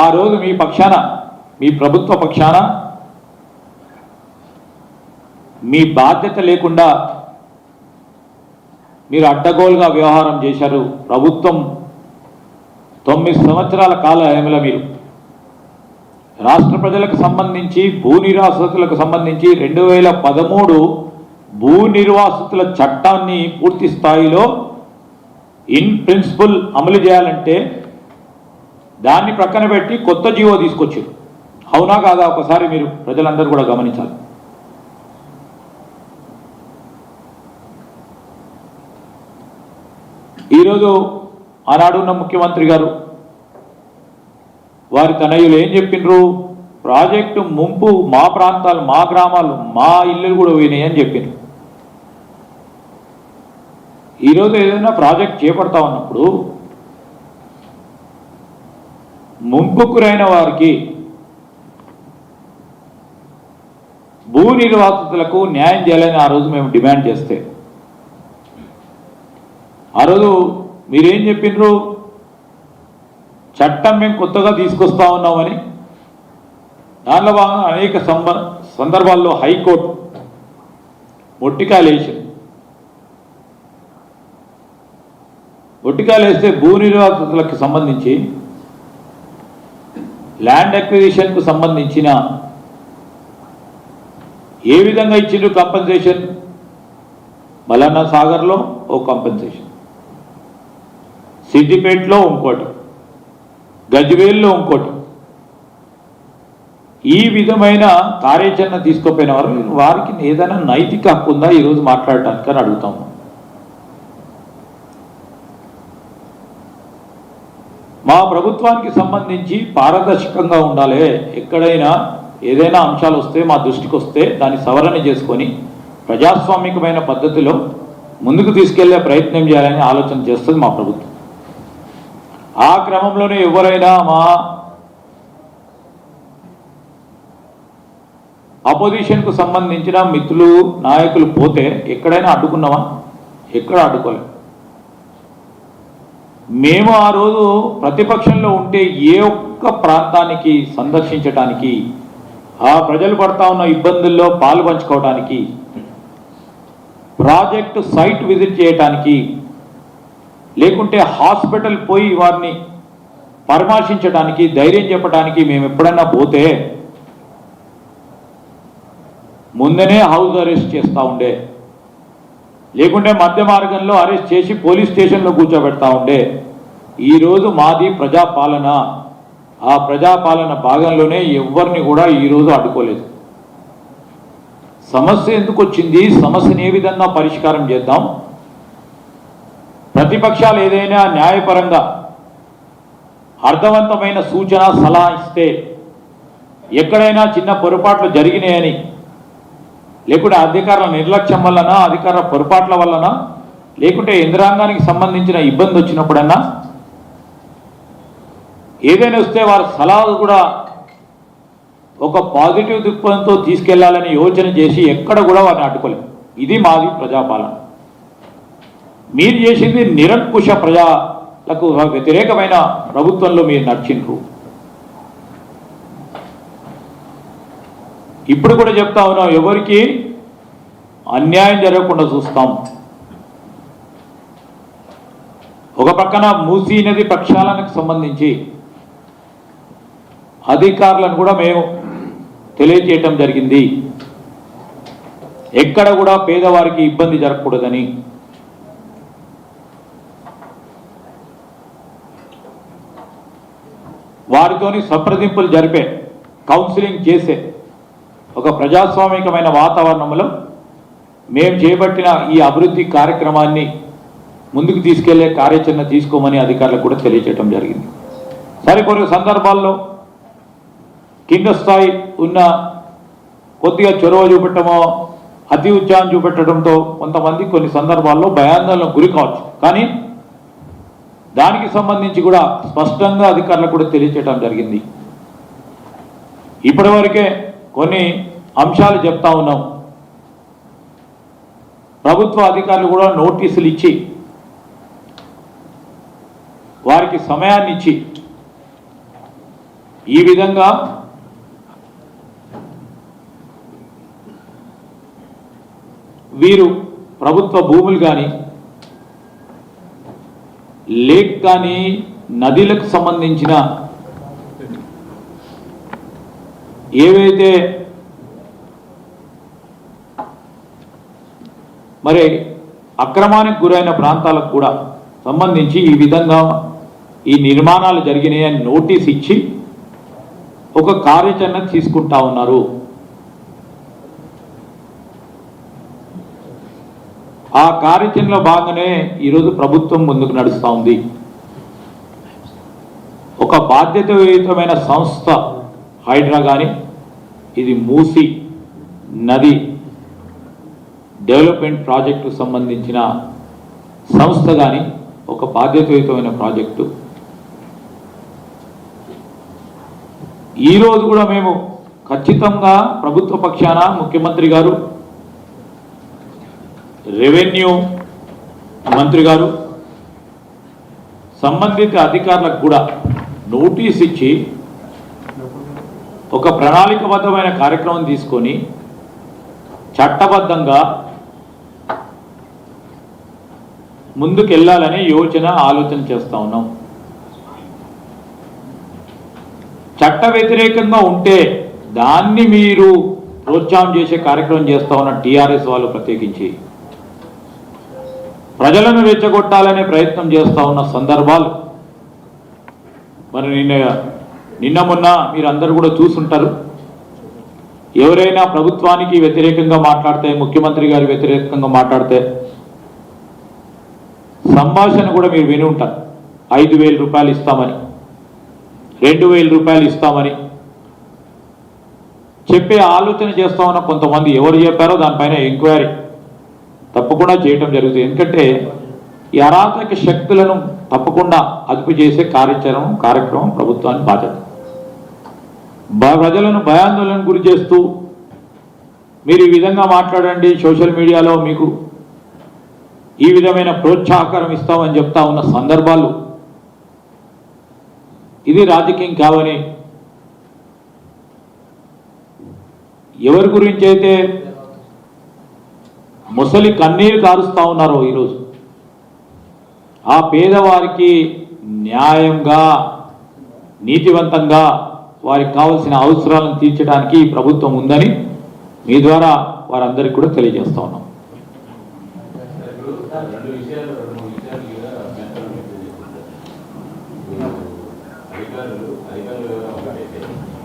ఆ రోజు మీ పక్షాన మీ ప్రభుత్వ పక్షాన మీ బాధ్యత లేకుండా మీరు అడ్డగోలుగా వ్యవహారం చేశారు. ప్రభుత్వం తొమ్మిది సంవత్సరాల కాల వ్యవధిలో మీరు. రాష్ట్ర ప్రజలకు సంబంధించి భూ నిర్వాసితులకు సంబంధించి రెండు వేల పదమూడు భూ నిర్వాసితుల చట్టాన్ని పూర్తి స్థాయిలో ఇన్ ప్రిన్సిపల్ అమలు చేయాలంటే దాన్ని ప్రక్కన పెట్టి కొత్త జీవో తీసుకొచ్చారు. అవునా కాదా ఒకసారి మీరు ప్రజలందరూ కూడా గమనించాలి. ఈరోజు ఆనాడున్న ముఖ్యమంత్రి గారు వారి తనయులు ఏం చెప్పిండ్రు ప్రాజెక్టు ముంపు మా ప్రాంతాలు మా గ్రామాలు మా ఇల్లులు కూడా పోయినాయి అని చెప్పిండ్రు ఈరోజు ఏదైనా ప్రాజెక్ట్ చేపడతా ఉన్నప్పుడు ముంపుకురైన వారికి భూ నిర్వాసితులకు న్యాయం చేయాలని ఆ రోజు మేము డిమాండ్ చేస్తే. ఆ రోజు మీరేం చెప్పిండ్రు చట్టం మేము కొత్తగా తీసుకొస్తా ఉన్నామని. దానిలో భాగంగా అనేక సందర్భాల్లో హైకోర్టు మొట్టికాయలు వేసింది వేస్తే భూ నిర్వాసితులకు సంబంధించి ల్యాండ్ అక్విజిషన్కు సంబంధించిన ఏ విధంగా ఇచ్చిండ్రు కంపెన్సేషన్? మలన్న సాగర్లో ఓ కంపెన్సేషన్. సిద్దిపేటలో ఇంకోటి. గజ్వేల్లో ఇంకోటి. ఈ విధమైన కార్యాచరణ తీసుకుపోయిన వారు వారికి ఏదైనా నైతిక హక్కు ఉందా? ఈరోజు మాట్లాడటానికి అని అడుగుతాము. మా ప్రభుత్వానికి సంబంధించి పారదర్శకంగా ఉండాలి. ఎక్కడైనా ఏదైనా అంశాలు వస్తే మా దృష్టికి వస్తే దాన్ని సవరణ చేసుకొని ప్రజాస్వామికమైన పద్ధతిలో ముందుకు తీసుకెళ్ళే ప్రయత్నం చేయాలని ఆలోచన చేస్తుంది మా ప్రభుత్వం. ఆ క్రమంలోనే ఎవరైనా మా అపోజిషన్కు సంబంధించిన మిత్రులు నాయకులు పోతే ఎక్కడైనా అడ్డుకున్నామా? ఎక్కడ అడ్డుకోలేదు మేము ఆ రోజు ప్రతిపక్షంలో ఉంటే ఏ ఒక్క ప్రాంతానికి సందర్శించటానికి ఆ ప్రజలు పడతా ఉన్న ఇబ్బందుల్లో పాలు పంచుకోవటానికి ప్రాజెక్టు సైట్ విజిట్ చేయటానికి లేకుంటే హాస్పిటల్ పోయి వారిని పరామర్శించడానికి ధైర్యం చెప్పడానికి మేము ఎప్పుడైనా పోతే ముందనే హౌస్ అరెస్ట్ చేస్తూ ఉండే లేకుంటే మధ్య మార్గంలో అరెస్ట్ చేసి పోలీస్ స్టేషన్లో కూర్చోబెడతా ఉండే. ఈరోజు మాది ప్రజాపాలన. ఆ ప్రజాపాలన భాగంలోనే ఎవరిని కూడా ఈరోజు అడ్డుకోలేదు సమస్య ఎందుకు వచ్చింది? సమస్యను ఏ విధంగా పరిష్కారం చేద్దాం? ప్రతిపక్షాలు ఏదైనా న్యాయపరంగా అర్థవంతమైన సూచన సలహా ఇస్తే ఎక్కడైనా చిన్న పొరపాట్లు జరిగినాయని లేకుంటే అధికారుల నిర్లక్ష్యం వలన అధికార పొరపాట్ల వలన లేకుంటే యంత్రాంగానికి సంబంధించిన ఇబ్బంది వచ్చినప్పుడన్నా? ఏదైనా వస్తే వారి సలహాలు కూడా ఒక పాజిటివ్ దృక్పథంతో తీసుకెళ్ళాలని యోచన చేసి ఎక్కడ కూడా వారిని అడ్డుకోలేదు ఇది మాది ప్రజాపాలన. మీరు చేసింది నిరంకుశ ప్రజలకు వ్యతిరేకమైన ప్రభుత్వంలో మీరు నడిచిండ్రు. ఇప్పుడు కూడా చెప్తా ఉన్నాం ఎవరికి అన్యాయం జరగకుండా చూస్తాం. ఒక పక్కన మూసీ నది ప్రక్షాళనకు సంబంధించి అధికారులను కూడా మేము తెలియజేయటం జరిగింది. ఎక్కడ కూడా పేదవారికి ఇబ్బంది జరగకూడదని. వారితోని సంప్రదింపులు జరిపే కౌన్సిలింగ్ చేసే ఒక ప్రజాస్వామికమైన వాతావరణంలో మేము చేపట్టిన ఈ అభివృద్ధి కార్యక్రమాన్ని ముందుకు తీసుకెళ్ళే కార్యాచరణ తీసుకోమని అధికారులకు కూడా తెలియజేయడం జరిగింది. సరే కొన్ని సందర్భాల్లో కింద స్థాయి ఉన్న కొద్దిగా చొరవ చూపెట్టమో అతి ఉత్సాహం చూపెట్టడంతో కొంతమంది కొన్ని సందర్భాల్లో భయాందోళనకు గురి కావచ్చు. కానీ దానికి సంబంధించి కూడా స్పష్టంగా అధికారులకు కూడా తెలియచేయడం జరిగింది. ఇప్పటివరకే కొన్ని అంశాలు చెప్తా ఉన్నాం. ప్రభుత్వ అధికారులు కూడా నోటీసులు ఇచ్చి వారికి సమయాన్ని ఇచ్చి ఈ విధంగా వీరు ప్రభుత్వ భూములు కానీ లేక్ కానీ నదులకు సంబంధించిన ఏవైతే మరి అక్రమానికి గురైన ప్రాంతాలకు కూడా సంబంధించి ఈ విధంగా ఈ నిర్మాణాలు జరిగినాయని నోటీస్ ఇచ్చి ఒక కార్యాచరణ తీసుకుంటా ఉన్నారు. ఆ కార్యాచరణలో భాగంగానే ఈరోజు ప్రభుత్వం ముందుకు నడుస్తూ ఉంది. ఒక బాధ్యతాయుతమైన సంస్థ హైడ్రా కానీ ఇది మూసి నది డెవలప్మెంట్ ప్రాజెక్టు సంబంధించిన సంస్థ కానీ ఒక బాధ్యతాయుతమైన ప్రాజెక్టు. ఈరోజు కూడా మేము ఖచ్చితంగా ప్రభుత్వ పక్షాన ముఖ్యమంత్రి గారు రెవెన్యూ మంత్రి గారు సంబంధిత అధికారులకు కూడా నోటీస్ ఇచ్చి ఒక ప్రణాళికబద్ధమైన కార్యక్రమం తీసుకొని చట్టబద్ధంగా ముందుకెళ్ళాలనే యోచన ఆలోచన చేస్తా ఉన్నాం. చట్ట వ్యతిరేకంగా ఉంటే దాన్ని మీరు ప్రోత్సాహం చేసే కార్యక్రమం చేస్తా ఉన్న టీఆర్ఎస్ వాళ్ళు ప్రత్యేకించి. ప్రజలను రెచ్చగొట్టాలనే ప్రయత్నం చేస్తా ఉన్న సందర్భాలు. మరి నిన్న నిన్న మొన్న మీరందరూ కూడా చూసుంటారు. ఎవరైనా ప్రభుత్వానికి వ్యతిరేకంగా మాట్లాడితే ముఖ్యమంత్రి గారి వ్యతిరేకంగా మాట్లాడితే సంభాషణ కూడా మీరు విని ఉంటారు. ఐదు వేల రూపాయలు ఇస్తామని రెండు వేల రూపాయలు ఇస్తామని. చెప్పే ఆలోచన చేస్తామన్న కొంతమంది ఎవరు చెప్పారో దానిపైన ఎంక్వైరీ తప్పకుండా చేయటం జరుగుతుంది. ఎందుకంటే ఈ అరాచక శక్తులను తప్పకుండా అదుపు చేసే కార్యాచరణ కార్యక్రమం ప్రభుత్వానికి బాధ్యత. ప్రజలను భయాందోళన గురి చేస్తూ మీరు ఈ విధంగా మాట్లాడండి సోషల్ మీడియాలో మీకు ఈ విధమైన ప్రోత్సాహకరం ఇస్తామని చెప్తా ఉన్న సందర్భాలు. ఇది రాజకీయం కావని ఎవరి గురించి అయితే ముసలి కన్నీరు కారుస్తూ ఉన్నారో ఈరోజు ఆ పేదవారికి న్యాయంగా నీతివంతంగా వారికి కావలసిన అవసరాలను తీర్చడానికి ఈ ప్రభుత్వం ఉందని మీ ద్వారా వారందరికీ కూడా తెలియజేస్తా ఉన్నాం రెండు విషయాలు రెండు విషయాలు అధికారులు అధికారులు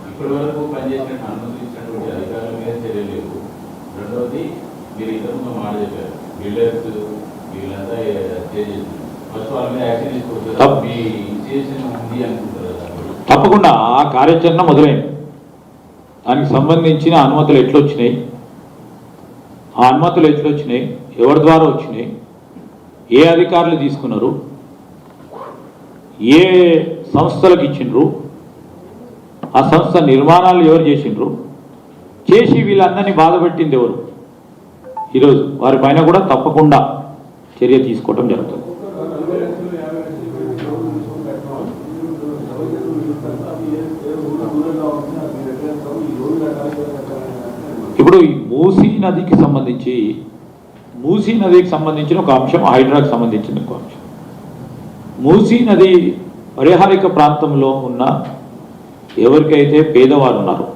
ఇప్పటి వరకు పనిచేసిన అనుమతించినటువంటి అధికారుల మీద రెండవది మీరు ఇంతకుముందు మాట చెప్పారు బిల్డర్స్ వీళ్ళంతా ఫస్ట్ వాళ్ళ మీద యాక్షన్ తీసుకోవచ్చు తప్ప- మీ ఇన్స్టిట్యూషన్ ఉంది అనుకుంటారు తప్పకుండా ఆ కార్యాచరణ మొదలైంది. దానికి సంబంధించిన అనుమతులు ఎట్లొచ్చినాయి? ఆ అనుమతులు ఎట్లొచ్చినాయి? ఎవరి ద్వారా వచ్చినాయి? ఏ అధికారులు తీసుకున్నారు? ఏ సంస్థలకు ఇచ్చిండ్రు? ఆ సంస్థ నిర్మాణాలు ఎవరు చేసిండ్రు? చేసి వీళ్ళందరినీ బాధపెట్టింది ఎవరు? ఈరోజు వారి పైన కూడా తప్పకుండా చర్య తీసుకోవటం జరుగుతుంది. ఇప్పుడు ఈ మూసీ నదికి సంబంధించి మూసీ నదికి సంబంధించిన ఒక అంశం హైడ్రాకి సంబంధించిన ఒక అంశం. మూసీ నది పరిహారిక ప్రాంతంలో ఉన్న ఎవరికైతే పేదవారు ఉన్నారో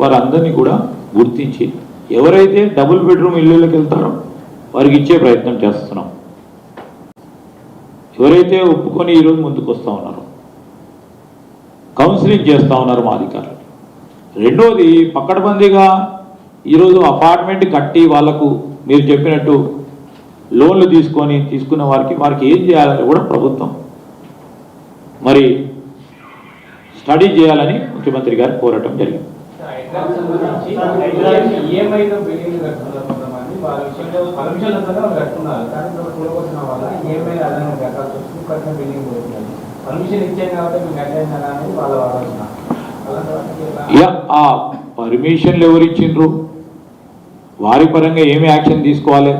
వారందరినీ కూడా గుర్తించి ఎవరైతే డబుల్ బెడ్రూమ్ ఇళ్ళకి వెళ్తారో వారికి ఇచ్చే ప్రయత్నం చేస్తున్నాం. ఎవరైతే ఒప్పుకొని ఈరోజు ముందుకు వస్తూ ఉన్నారో కౌన్సిలింగ్ చేస్తూ ఉన్నారు మా అధికారులు. రెండోది పక్కడబందీగా ఈరోజు అపార్ట్మెంట్ కట్టి వాళ్ళకు మీరు చెప్పినట్టు లోన్లు తీసుకొని తీసుకున్న వారికి వారికి ఏం చేయాలని కూడా ప్రభుత్వం. మరి స్టడీ చేయాలని ముఖ్యమంత్రి గారు కోరటం జరిగింది. ఈఎంఐతో బిల్డింగ్ కట్టుకున్నారు కొంతమంది. వాళ్ళ విషయంలో పర్మిషన్ అంతా వాళ్ళు కట్టుకున్నారు కానీ ఇప్పుడు కూలగొట్టిన వల్ల ఈఎంఐ అదనంగా కట్టాల్సి వస్తుంది కట్టిన బిల్డింగ్ పోతున్నారు పర్మిషన్ ఇచ్చాం కాబట్టి మీకు కట్టాం కదా అనేది వాళ్ళ ఆలోచన. అలాంటి వాటికి ఎలా- ఇక ఆ పర్మిషన్లు ఎవరు ఇచ్చిండ్రు? వారి పరంగా ఏమి యాక్షన్ తీసుకోవాలి?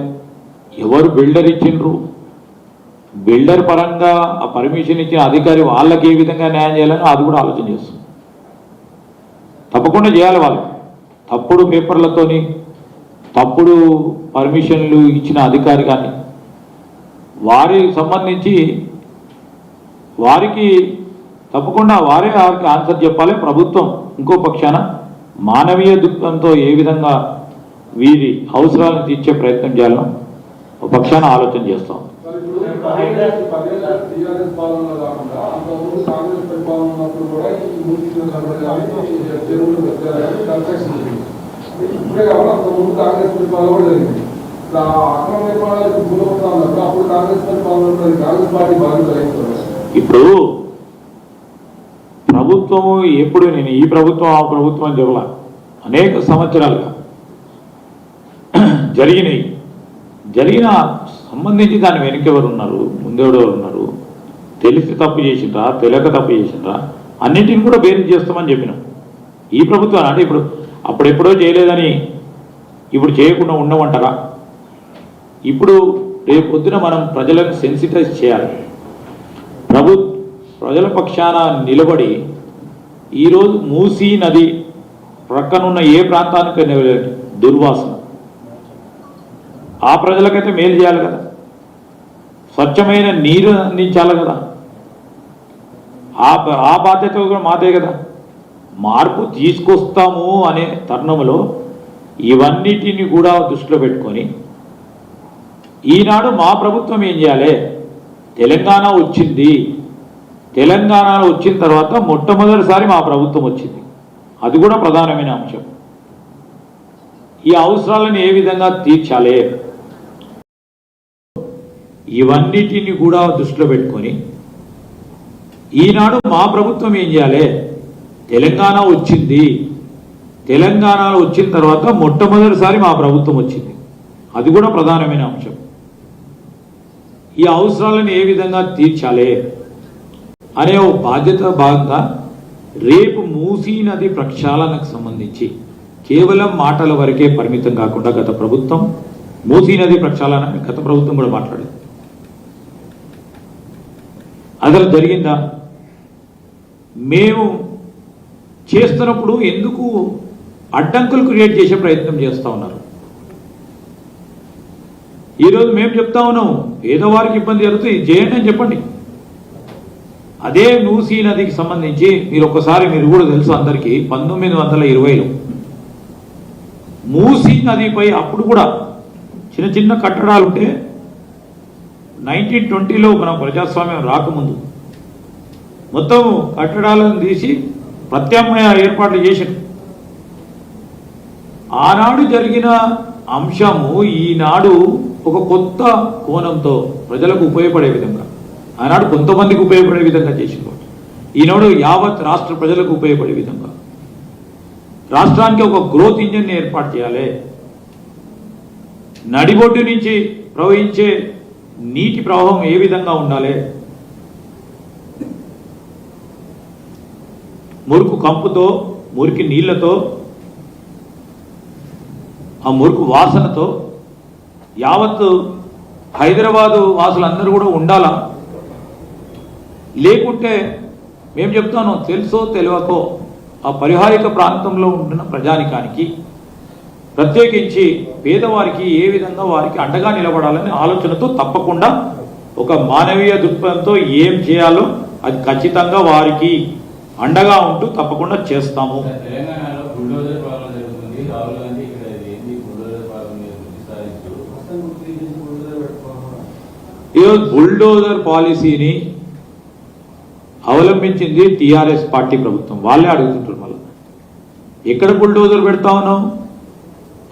ఎవరు బిల్డర్ ఇచ్చిండ్రు? బిల్డర్ పరంగా ఆ పర్మిషన్ ఇచ్చిన అధికారి వాళ్ళకి ఏ విధంగా న్యాయం చేయాలని అది కూడా ఆలోచన చేస్తుంది. తప్పకుండా చేయాలి వాళ్ళు. తప్పుడు పేపర్లతోని తప్పుడు పర్మిషన్లు ఇచ్చిన అధికారి కానీ వారికి సంబంధించి వారికి తప్పకుండా వారే వారికి ఆన్సర్ చెప్పాలి. ప్రభుత్వం ఇంకో పక్షాన మానవీయ దృక్పథంతో ఏ విధంగా వీరి అవసరాలను తీర్చే ప్రయత్నం చేయాలో ఒక పక్షాన ఆలోచన చేస్తాం. ఇప్పుడు ప్రభుత్వము ఎప్పుడు నేను ఈ ప్రభుత్వం ఆ ప్రభుత్వం అని చెప్పలా. అనేక సంవత్సరాలుగా జరిగినాయి. జరిగిన సంబంధించి దాని వెనక ఎవరు ఉన్నారు? ముందెవడో ఉన్నారు? తెలిసి తప్పు చేసిండ్రా? తెలియక తప్పు చేసిండ్రా? అన్నింటిని కూడా బేరీ చేస్తామని చెప్పినాం. ఈ ప్రభుత్వం అంటే ఇప్పుడు అప్పుడెప్పుడో చేయలేదని ఇప్పుడు చేయకుండా ఉండమంటారా? ఇప్పుడు రేపు పొద్దున మనం ప్రజలను సెన్సిటైజ్ చేయాలి. ప్రభు ప్రజల పక్షాన నిలబడి ఈరోజు మూసీ నది ప్రక్కనున్న ఏ ప్రాంతానికి దుర్వాసన. ఆ ప్రజలకైతే మేలు చేయాలి కదా. స్వచ్ఛమైన నీరు అందించాలి కదా. ఆ ఆ బాధ్యత కూడా మాదే కదా. మార్పు తీసుకొస్తాము అనే తరుణంలో ఇవన్నిటిని కూడా దృష్టిలో పెట్టుకొని ఈనాడు మా ప్రభుత్వం ఏం చేయాలి? తెలంగాణ వచ్చింది. తెలంగాణలో వచ్చిన తర్వాత మొట్టమొదటిసారి మా ప్రభుత్వం వచ్చింది. అది కూడా ప్రధానమైన అంశం. ఈ అవసరాలను ఏ విధంగా తీర్చాలి? ఇవన్నిటిని కూడా దృష్టిలో పెట్టుకొని ఈనాడు మా ప్రభుత్వం ఏం చేయాలి? తెలంగాణ వచ్చింది. తెలంగాణలో వచ్చిన తర్వాత మొట్టమొదటిసారి మా ప్రభుత్వం వచ్చింది. అది కూడా ప్రధానమైన అంశం. ఈ అవసరాలను ఏ విధంగా తీర్చాలి? అనే ఓ బాధ్యత భాగంగా రేపు మూసీ నది ప్రక్షాళనకు సంబంధించి కేవలం మాటల వరకే పరిమితం కాకుండా గత ప్రభుత్వం మూసీ నది ప్రక్షాళన గత ప్రభుత్వం కూడా మాట్లాడింది. అసలు జరిగిందా? మేము చేస్తున్నప్పుడు ఎందుకు అడ్డంకులు క్రియేట్ చేసే ప్రయత్నం చేస్తూ ఉన్నారు? ఈరోజు మేము చెప్తా ఉన్నాం ఏదో వారికి ఇబ్బంది జరుగుతుంది చేయండి అని చెప్పండి. అదే మూసీ నదికి సంబంధించి మీరు ఒక్కసారి మీరు కూడా తెలుసు అందరికీ పంతొమ్మిది వందల ఇరవైలో మూసీ నదిపై అప్పుడు కూడా చిన్న చిన్న కట్టడాలు ఉంటే నైన్టీన్ ట్వంటీలో మన ప్రజాస్వామ్యం రాకముందు మొత్తం కట్టడాలను తీసి ప్రత్యామ్నాయ ఏర్పాట్లు చేశారు. ఆనాడు జరిగిన అంశము ఈనాడు ఒక కొత్త కోణంతో ప్రజలకు ఉపయోగపడే విధంగా ఆనాడు కొంతమందికి ఉపయోగపడే విధంగా చేసింది ఈనాడు యావత్ రాష్ట్ర ప్రజలకు ఉపయోగపడే విధంగా. రాష్ట్రానికి ఒక గ్రోత్ ఇంజిన్ ఏర్పాటు చేయాలి. నడిబొడ్డు నుంచి ప్రవహించే నీటి ప్రవాహం ఏ విధంగా ఉండాలి? మురుకు కంపుతో మురికి నీళ్ళతో ఆ మురుకు వాసనతో యావత్ హైదరాబాదు వాసులందరూ కూడా ఉండాలా? లేకుంటే మేము చెప్తాను తెలుసో తెలియకో ఆ పరిహారిక ప్రాంతంలో ఉంటున్న ప్రజానికానికి ప్రత్యేకించి పేదవారికి ఏ విధంగా వారికి అండగా నిలబడాలనే ఆలోచనతో తప్పకుండా ఒక మానవీయ దృక్పథంతో ఏం చేయాలో అది ఖచ్చితంగా వారికి అండగా ఉంటూ తప్పకుండా చేస్తాము. ఈరోజు బుల్డోజర్ పాలసీని అవలంబించింది టిఆర్ఎస్ పార్టీ ప్రభుత్వం. వాళ్ళే అడుగుతుంటారు మళ్ళీ. ఎక్కడ బుల్డోజర్ పెడతా ఉన్నాం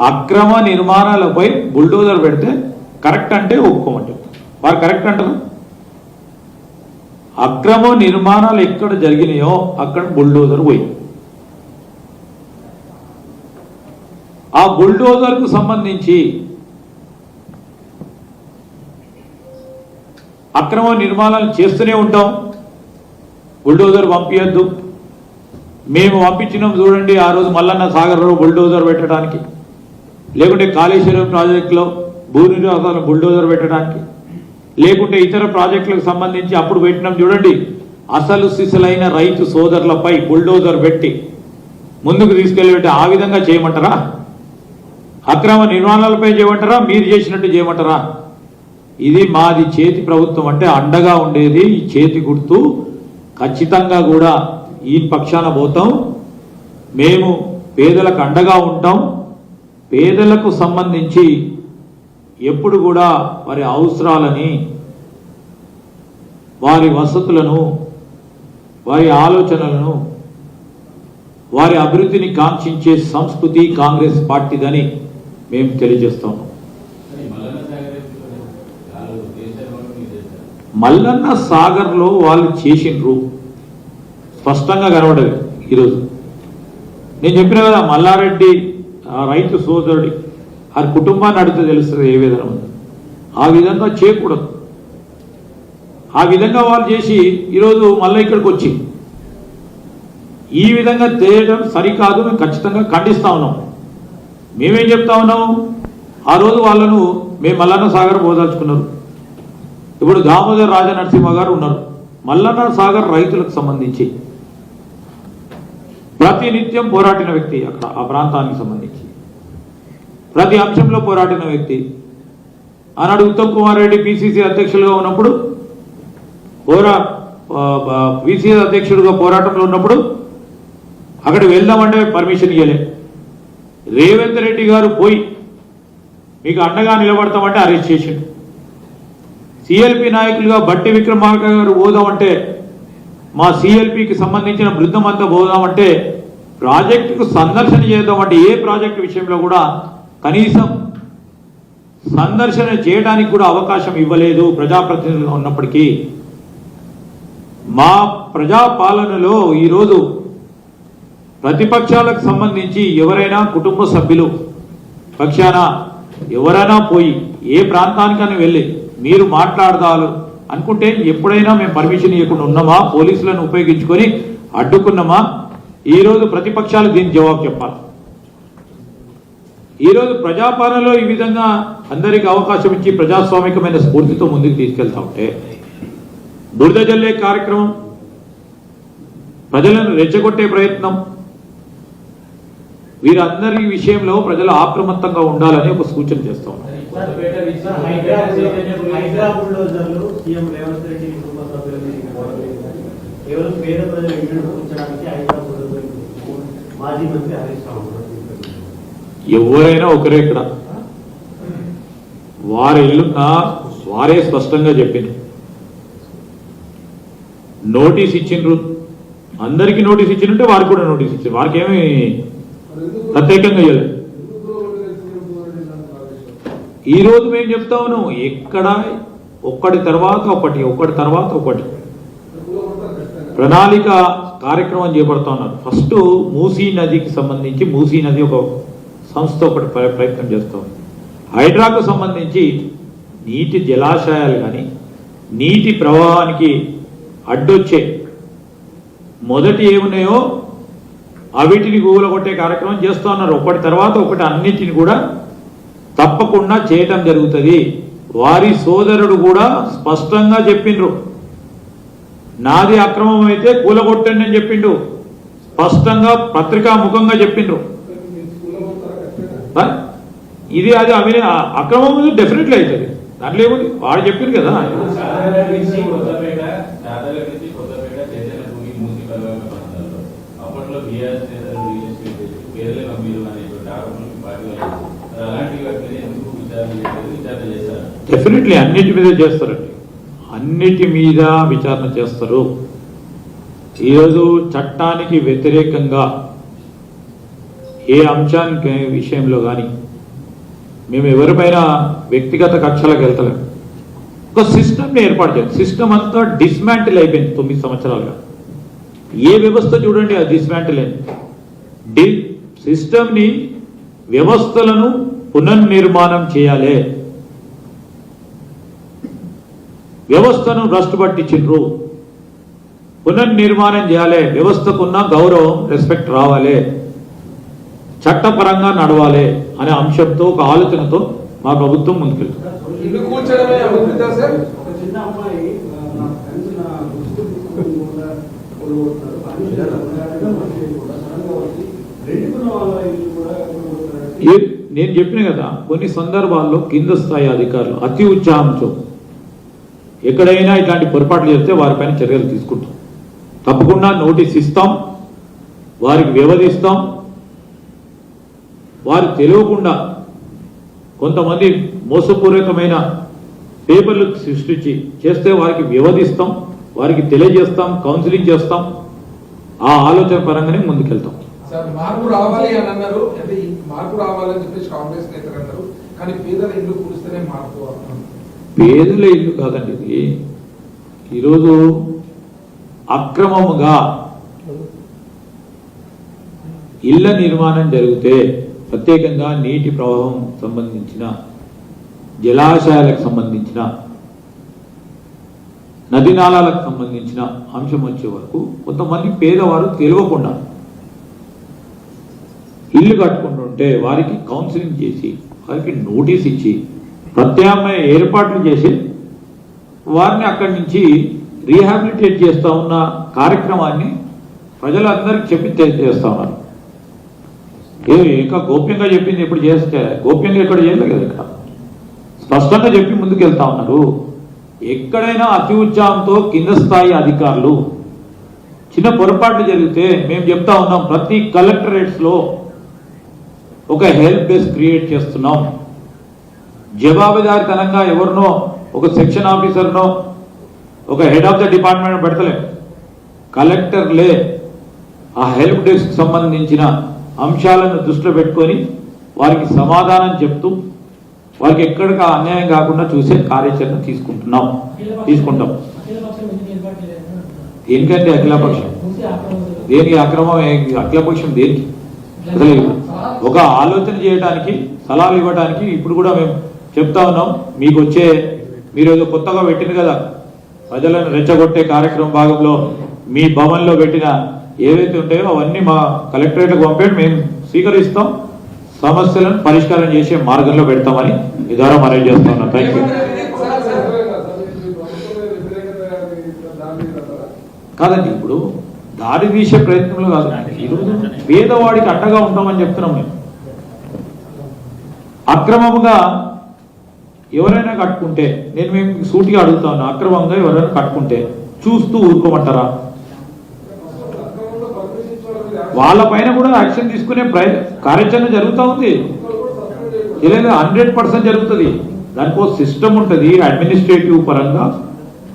అక్రమ నిర్మాణాలపై బుల్డోజర్ పెడితే కరెక్ట్ అంటే ఒప్పుకోమంటారు వారు కరెక్ట్ అంటారు? అక్రమ నిర్మాణాలు ఎక్కడ జరిగినాయో అక్కడ బుల్డోజర్ పోయింది ఆ బుల్డోజర్కు సంబంధించి అక్రమ నిర్మాణాలు చేస్తూనే ఉంటాం. బుల్డోజర్ పంపించద్దు మేము పంపించినాం చూడండి ఆ రోజు మల్లన్న సాగర్లో బుల్డోజర్ పెట్టడానికి. లేకుంటే కాళేశ్వరం ప్రాజెక్టులో భూ నిర్వాసాలను బుల్డోజర్ పెట్టడానికి లేకుంటే ఇతర ప్రాజెక్టులకు సంబంధించి అప్పుడు పెట్టినాం చూడండి అసలు సిసలైన రైతు సోదరులపై బుల్డోజర్ పెట్టి ముందుకు తీసుకెళ్ళి ఆ విధంగా చేయమంటారా? అక్రమ నిర్మాణాలపై చేయమంటారా? మీరు చేసినట్టు చేయమంటారా? ఇది మాది చేతి ప్రభుత్వం అంటే అండగా ఉండేది ఈ చేతి గుర్తు. ఖచ్చితంగా కూడా ఈ పక్షాన పోతాం. మేము పేదలకు అండగా ఉంటాం. పేదలకు సంబంధించి ఎప్పుడు కూడా వారి అవసరాలని వారి వసతులను వారి ఆలోచనలను వారి అభివృద్ధిని కాంక్షించే సంస్కృతి కాంగ్రెస్ పార్టీదని మేము తెలియజేస్తాము మల్లన్న మల్లన్న సాగర్లో వాళ్ళు చేసిండ్రు. స్పష్టంగా కనబడదు ఈరోజు. నేను చెప్పిన కదా మల్లారెడ్డి ఆ రైతు సోదరుడి ఆ కుటుంబాన్ని అడిగితే తెలుస్తుంది ఏ విధంగా ఆ విధంగా చేయకూడదు. ఆ విధంగా వాళ్ళు చేసి ఈరోజు మళ్ళీ ఇక్కడికి వచ్చి ఈ విధంగా చేయడం సరికాదు మేము ఖచ్చితంగా ఖండిస్తా ఉన్నాం. మేమేం చెప్తా ఉన్నాం? ఆ రోజు వాళ్ళను మేము మల్లన్న సాగర్ పోదాల్చుకున్నారు. ఇప్పుడు దామోదర్ రాజా నరసింహ గారు ఉన్నారు. మల్లన్న సాగర్ రైతులకు సంబంధించి. ప్రతి నిత్యం పోరాడిన వ్యక్తి అక్కడ ఆ ప్రాంతానికి సంబంధించి. ప్రతి అంశంలో పోరాడిన వ్యక్తి. ఆనాడు ఉత్తమ్ కుమార్ రెడ్డి పిసిసి అధ్యక్షులుగా ఉన్నప్పుడు పోరా పిసిసి అధ్యక్షుడిగా పోరాటంలో ఉన్నప్పుడు అక్కడ వెళ్దామంటే పర్మిషన్ ఇవ్వలే రేవంత్ రెడ్డి గారు పోయి మీకు అండగా నిలబడతామంటే అరెస్ట్ చేసిండు. సిఎల్పి నాయకులుగా బట్టి విక్రమార్క గారు పోదామంటే మా సిఎల్పికి సంబంధించిన బృందం అంతా పోదామంటే ప్రాజెక్టుకు సందర్శన చేద్దామంటే ఏ ప్రాజెక్టు విషయంలో కూడా కనీసం సందర్శన చేయడానికి కూడా అవకాశం ఇవ్వలేదు ప్రజాప్రతినిధులుగా ఉన్నప్పటికీ. మా ప్రజాపాలనలో ఈరోజు ప్రతిపక్షాలకు సంబంధించి ఎవరైనా కుటుంబ సభ్యులు పక్షాన ఎవరైనా పోయి ఏ ప్రాంతానికైనా వెళ్ళి మీరు మాట్లాడదాలు అనుకుంటే ఎప్పుడైనా మేము పర్మిషన్ ఇవ్వకుండా ఉన్నామా? పోలీసులను ఉపయోగించుకొని అడ్డుకున్నామా? ఈరోజు ప్రతిపక్షాలు దీనికి జవాబు చెప్పాలి. ఈరోజు ప్రజాపాలనలో ఈ విధంగా అందరికి అవకాశం ఇచ్చి ప్రజాస్వామికమైన స్ఫూర్తితో ముందుకు తీసుకెళ్తా ఉంటే బురద జల్లే కార్యక్రమం ప్రజలను రెచ్చగొట్టే ప్రయత్నం వీరందరి విషయంలో ప్రజలు అప్రమత్తంగా ఉండాలని ఒక సూచన చేస్తాం ఎవరైనా ఒకరే ఇక్కడ. వారి ఇల్లున్న వారే స్పష్టంగా చెప్పింది నోటీస్ ఇచ్చిండ్రు. అందరికీ నోటీస్ ఇచ్చినట్టే వారికి కూడా నోటీస్ ఇచ్చారు వారికి ఏమి ప్రత్యేకంగా ఇవ్వలేదు ఈ రోజు మేము చెప్తా ఉన్నాం ఎక్కడ ఒక్కటి తర్వాత ఒకటి ఒకటి తర్వాత ఒకటి. ప్రణాళిక కార్యక్రమం చేపడతా ఉన్నారు. ఫస్ట్ మూసీ నదికి సంబంధించి మూసీ నది ఒక సంస్థ ఒకటి ప్రయత్నం చేస్తూ ఉంది. హైడ్రాకు సంబంధించి నీటి జలాశయాలు కానీ నీటి ప్రవాహానికి అడ్డొచ్చే మొదటి ఏమున్నాయో అవిటిని కొట్టే కార్యక్రమం చేస్తూ ఉన్నారు. ఒకటి తర్వాత ఒకటి అన్నిటిని కూడా తప్పకుండా చేయటం జరుగుతుంది. వారి సోదరుడు కూడా స్పష్టంగా చెప్పిండ్రు. నాది అక్రమం అయితే కూలగొట్టండి అని చెప్పిండు స్పష్టంగా పత్రికా ముఖంగా చెప్పిండ్రు. ఇది అది అవి అక్రమం డెఫినెట్లీ అవుతుంది. దాంట్లో ఏముంది? వాడు చెప్పిండు కదా. అప్పట్లో బీఆర్ఎస్ రియల్ ఎస్టేట్ అనేటువంటి ఆరోపణలు పార్టీ వాళ్ళు అలాంటి వాటిని ఎందుకు విచారణ చేయలేదు విచారణ డెఫినెట్లీ అన్నిటి మీద చేస్తారండి అన్నిటి మీద విచారణ చేస్తారు. ఈరోజు చట్టానికి వ్యతిరేకంగా ఏ అంశానికి విషయంలో కానీ మేము ఎవరిపైన వ్యక్తిగత కక్షలకు వెళ్తలేము ఒక సిస్టమ్ని ఏర్పాటు చేయాలి. సిస్టమ్ అంతా డిస్మాంటిల్ అయిపోయింది తొమ్మిది సంవత్సరాలుగా. ఏ వ్యవస్థ చూడండి అది డిస్మాంటిల్ అయింది డి సిస్టమ్ని వ్యవస్థలను పునర్నిర్మాణం చేయాలి. వ్యవస్థను భ్రష్టు పట్టించిండ్రు పునర్నిర్మాణం చేయాలి. వ్యవస్థకున్న గౌరవం రెస్పెక్ట్ రావాలి. చట్టపరంగా నడవాలి అనే అంశంతో ఒక ఆలోచనతో మా ప్రభుత్వం ముందుకెళ్తుంది. కూర్చోడమే నేను చెప్పిన కదా కొన్ని సందర్భాల్లో కింద స్థాయి అధికారులు అతి ఉత్సాహంతో ఎక్కడైనా ఇట్లాంటి పొరపాట్లు చేస్తే వారిపైన చర్యలు తీసుకుంటాం. తప్పకుండా నోటీస్ ఇస్తాం వారికి వ్యవధిస్తాం. వారు తెలియకుండా కొంతమంది మోసపూర్వకమైన పేపర్లు సృష్టించి చేస్తే వారికి వ్యవధిస్తాం. వారికి తెలియజేస్తాం కౌన్సిలింగ్ చేస్తాం. ఆ ఆలోచన పరంగానే ముందుకెళ్తాం. సార్ మార్పు రావాలి అని అన్నారు. అంటే మార్పు రావాలని చెప్పేసి కాంగ్రెస్ నేతలు అన్నారు. కానీ పేదల ఇల్లు కూలిస్తేనే మార్పు పేదల ఇల్లు కాదండి ఇది. ఈరోజు అక్రమముగా ఇళ్ళ నిర్మాణం జరిగితే ప్రత్యేకంగా నీటి ప్రవాహం సంబంధించిన జలాశయాలకు సంబంధించిన నది నాళాలకు సంబంధించిన అంశం వచ్చే వరకు కొంతమంది పేదవారు తెలియకుండా ఇల్లు కట్టుకుంటుంటే వారికి కౌన్సిలింగ్ చేసి వారికి నోటీస్ ఇచ్చి ప్రత్యామ్నాయ ఏర్పాట్లు చేసి వారిని అక్కడి నుంచి రీహాబిలిటేట్ చేస్తూ ఉన్న కార్యక్రమాన్ని ప్రజలందరికీ చెప్పి చేస్తూ చేస్తా ఉన్నారు. ఏ ఇంకా గోప్యంగా చెప్పింది ఎప్పుడు చేస్తే గోప్యంగా ఎక్కడ చేయలేదు కదా ఇక్కడ. స్పష్టంగా చెప్పి ముందుకు వెళ్తా ఉన్నారు. ఎక్కడైనా అతి ఉత్సాహంతో కింద స్థాయి అధికారులు చిన్న పొరపాట్లు జరిగితే మేము చెప్తా ఉన్నాం ప్రతి కలెక్టరేట్స్లో ఒక హెల్ప్ డెస్క్ క్రియేట్ చేస్తున్నాం. జవాబుదారితనంగా ఎవరినో ఒక సెక్షన్ ఆఫీసర్నో ఒక హెడ్ ఆఫ్ ద డిపార్ట్మెంట్ పెడతలేం. కలెక్టర్లే ఆ హెల్ప్ డెస్క్ సంబంధించిన అంశాలను దృష్టిలో పెట్టుకొని వారికి సమాధానం చెప్తూ వారికి ఎక్కడికి అన్యాయం కాకుండా చూసే కార్యాచరణ తీసుకుంటున్నాం. తీసుకుంటాం. దేనికంటే అఖిలపక్షం? దేనికి అక్రమం అఖిలపక్షం దేనికి? అసలు ఒక ఆలోచన చేయడానికి సలహాలు ఇవ్వడానికి ఇప్పుడు కూడా మేము చెప్తా ఉన్నాం. మీకు వచ్చే మీరు ఏదో కొత్తగా పెట్టింది కదా. ప్రజలను రెచ్చగొట్టే కార్యక్రమం భాగంలో మీ భవన్లో పెట్టిన ఏవైతే ఉంటాయో అవన్నీ మా కలెక్టరేట్కి పంపేది మేము స్వీకరిస్తాం. సమస్యలను పరిష్కారం చేసే మార్గంలో పెడతామని ఈ ద్వారా మనం చేస్తా థ్యాంక్ యూ కాదండి ఇప్పుడు దారి తీసే ప్రయత్నంలో కాదు. ఈరోజు పేదవాడికి అండగా ఉంటామని చెప్తున్నాం మేము. అక్రమంగా ఎవరైనా కట్టుకుంటే నేను మేము సూటిగా అడుగుతా ఉన్నా అక్రమంగా ఎవరైనా కట్టుకుంటే చూస్తూ ఊరుకోమంటారా? వాళ్ళ పైన కూడా యాక్షన్ తీసుకునే ప్రయ కార్యాచరణ జరుగుతూ ఉంది. లేదా హండ్రెడ్ పర్సెంట్ జరుగుతుంది. దానికో సిస్టమ్ ఉంటుంది అడ్మినిస్ట్రేటివ్ పరంగా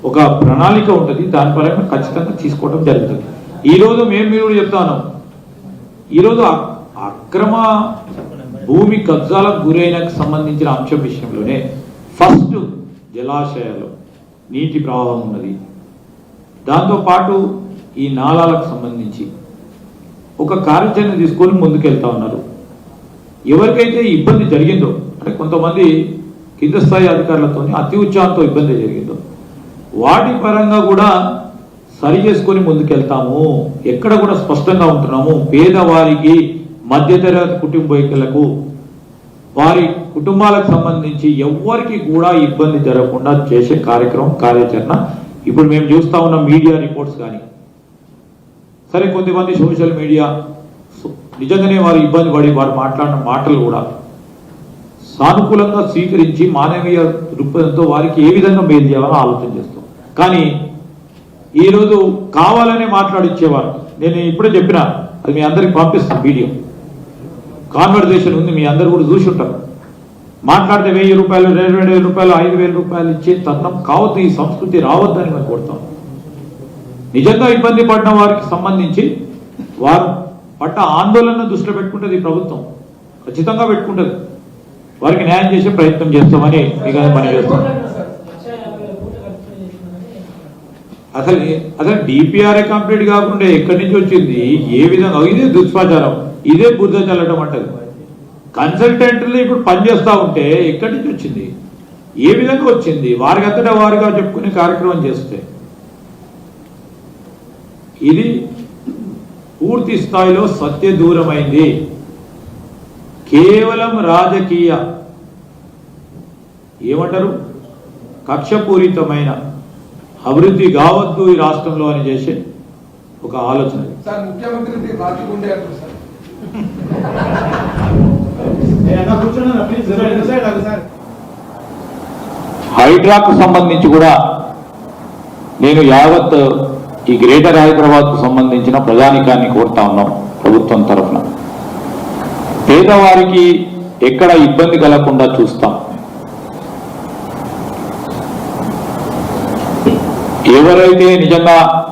ఒక ప్రణాళిక ఉంటుంది. దాని పరంగా ఖచ్చితంగా తీసుకోవడం జరుగుతుంది. ఈ రోజు మేము మీరు చెప్తాను. ఈరోజు అక్రమ భూమి కబ్జాలకు గురైన సంబంధించిన అంశం విషయంలోనే ఫస్ట్ జలాశయాలు నీటి ప్రవాహం ఉన్నది. దాంతోపాటు ఈ నాళాలకు సంబంధించి ఒక కార్యాచరణ తీసుకొని ముందుకెళ్తా ఉన్నారు. ఎవరికైతే ఇబ్బంది జరిగిందో అంటే కొంతమంది కింద స్థాయి అధికారులతో అతి ఉత్సాహంతో ఇబ్బంది జరిగిందో వాటి పరంగా కూడా సరి చేసుకొని ముందుకెళ్తాము. ఎక్కడ కూడా స్పష్టంగా ఉంటున్నాము. పేదవారికి మధ్యతరగతి కుటుంబీకులకు వారి కుటుంబాలకు సంబంధించి ఎవ్వరికి కూడా ఇబ్బంది జరగకుండా చేసే కార్యక్రమం కార్యాచరణ. ఇప్పుడు మేము చూస్తా ఉన్న మీడియా రిపోర్ట్స్ కానీ సరే కొంతమంది సోషల్ మీడియా సో- నిజంగానే వారు ఇబ్బంది పడి వారు మాట్లాడిన మాటలు కూడా సానుకూలంగా స్వీకరించి మానవీయ దృక్పథంతో వారికి ఏ విధంగా మేలు చేయాలని ఆలోచన చేస్తాం. కానీ ఈరోజు కావాలనే మాట్లాడిచ్చేవారు. నేను ఇప్పుడే చెప్పిన అది మీ అందరికి పంపిస్తాను వీడియో. కాన్వర్జేషన్ ఉంది మీ అందరు కూడా చూసి ఉంటారు. మాట్లాడితే వెయ్యి రూపాయలు రెండు వేల రూపాయలు ఐదు వేల రూపాయలు ఇచ్చే తన్నం కావద్దు ఈ సంస్కృతి రావద్దని మేము కోరుతాం. నిజంగా ఇబ్బంది పడిన వారికి సంబంధించి వారు పట్ట ఆందోళన దృష్టిలో పెట్టుకుంటుంది ఈ ప్రభుత్వం. ఖచ్చితంగా పెట్టుకుంటుంది. వారికి న్యాయం చేసే ప్రయత్నం చేస్తామని మీకు పని చేస్తాం. అసలు అసలు డిపిఆర్ఏ కంప్లీట్ కాకుండా ఎక్కడి నుంచి వచ్చింది? ఏ విధంగా? ఇదే దుష్ప్రచారం. ఇదే బుద్ధ చల్లడం అంటది. కన్సల్టెంట్లు ఇప్పుడు పనిచేస్తూ ఉంటే ఎక్కడి నుంచి వచ్చింది? ఏ విధంగా వచ్చింది? వారికి అంతటా వారుగా చెప్పుకునే కార్యక్రమం చేస్తే ఇది పూర్తి స్థాయిలో సత్య దూరమైంది. కేవలం రాజకీయ ఏమంటారు? కక్షపూరితమైన అభివృద్ధి కావద్దు ఈ రాష్ట్రంలో అని చేసే ఒక ఆలోచన. హైడ్రాకు సంబంధించి కూడా నేను యావత్ ఈ గ్రేటర్ హైదరాబాద్కు సంబంధించిన ప్రజానికాన్ని కోరుతా ఉన్నాం ప్రభుత్వం తరఫున. పేదవారికి ఎక్కడ ఇబ్బంది కలగకుండా చూస్తాం. ఎవరైతే నిజంగా